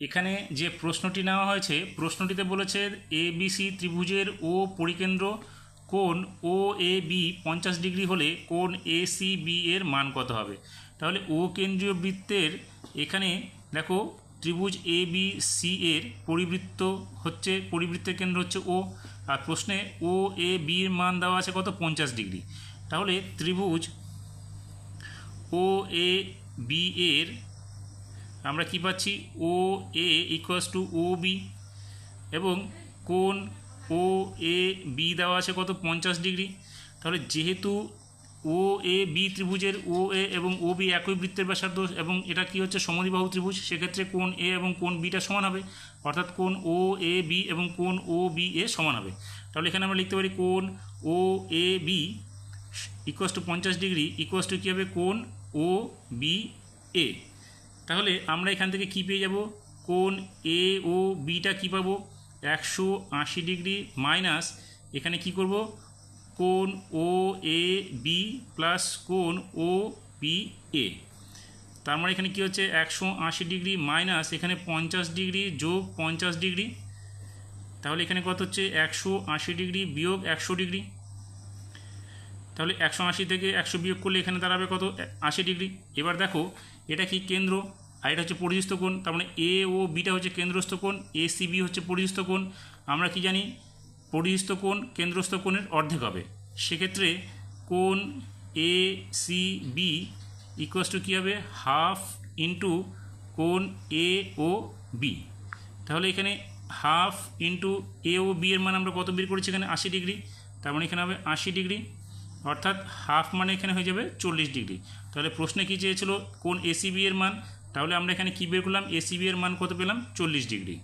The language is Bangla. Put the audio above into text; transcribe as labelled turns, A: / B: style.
A: এখানে যে প্রশ্নটি নেওয়া হয়েছে, প্রশ্নটিতে বলেছে এ বিসি ত্রিভুজের ও পরিকেন্দ্র কোণ ও এ বি পঞ্চাশ ডিগ্রি হলে কোণ এ সি বি এর মান কত হবে? তাহলে ও কেন্দ্রীয় বৃত্তের এখানে দেখো ত্রিভুজ এ বি সি এর পরিবৃত্ত হচ্ছে, পরিবৃত্তের কেন্দ্র হচ্ছে ও আর প্রশ্নে ও এ বি এর মান দেওয়া আছে কত? পঞ্চাশ ডিগ্রি। তাহলে ত্রিভুজ ও এ বি এর আমরা কি পাচ্ছি? O A equals to O B এবং কোন ও এ বি দেওয়া আছে কত? পঞ্চাশ ডিগ্রি। তাহলে যেহেতু ও এ বি ত্রিভুজের ও এ এবং ও বি একই বৃত্তের ব্যাসার্ধ এবং এটা কি হচ্ছে? সমদ্বিবাহু ত্রিভুজ। সেক্ষেত্রে কোন এ এবং কোন বিটা সমান হবে। অর্থাৎ কোন ও এ বি এবং কোন ও বি এ সমান হবে। তাহলে এখানে আমরা লিখতে পারি কোন O A B equals to পঞ্চাশ ডিগ্রি ইকুয়াস টু কী হবে? কোন ও বি এ তাহলে আমরা এখান থেকে কি পেয়ে যাব? কোন এ ও বিটা কী পাবো? একশো আশি ডিগ্রি মাইনাস এখানে কি করব? কোন ও এ বি প্লাস কোন ও বি এ তার মানে এখানে কী হচ্ছে? একশো আশি ডিগ্রি মাইনাস এখানে পঞ্চাশ ডিগ্রি যোগ পঞ্চাশ ডিগ্রি। তাহলে এখানে কত হচ্ছে? একশো আশি ডিগ্রি বিয়োগ একশো ডিগ্রি। তাহলে একশো আশি থেকে একশো বিয়োগ করলে এখানে দাঁড়াবে কত? আশি ডিগ্রি। এবার দেখো, এটা কি কেন্দ্র? আর এটা হচ্ছে পরিযুস্ত কোণ, তার মানে এ ও বিটা হচ্ছে কেন্দ্রস্থ কোণ এ সি বি হচ্ছে পরিযুস্ত কোণ। আমরা কি জানি? পরিযুস্ত কোণ কেন্দ্রস্থ কোণের অর্ধেক হবে। সেক্ষেত্রে কোণ A C B equals to কী হবে? হাফ ইন্টু কোণ এ ও বি তাহলে এখানে half into A O B এর মান আমরা কত বের করেছি এখানে? আশি ডিগ্রি। তার মানে এখানে হবে আশি ডিগ্রি। অর্থাৎ হাফ মানে এখানে হয়ে যাবে চল্লিশ ডিগ্রি। তাহলে প্রশ্নে কী চেয়েছিল? কোন এসিবি এর মান। তাহলে আমরা এখানে কী বের করলাম? এসিবি এর মান কত পেলাম? চল্লিশ ডিগ্রি।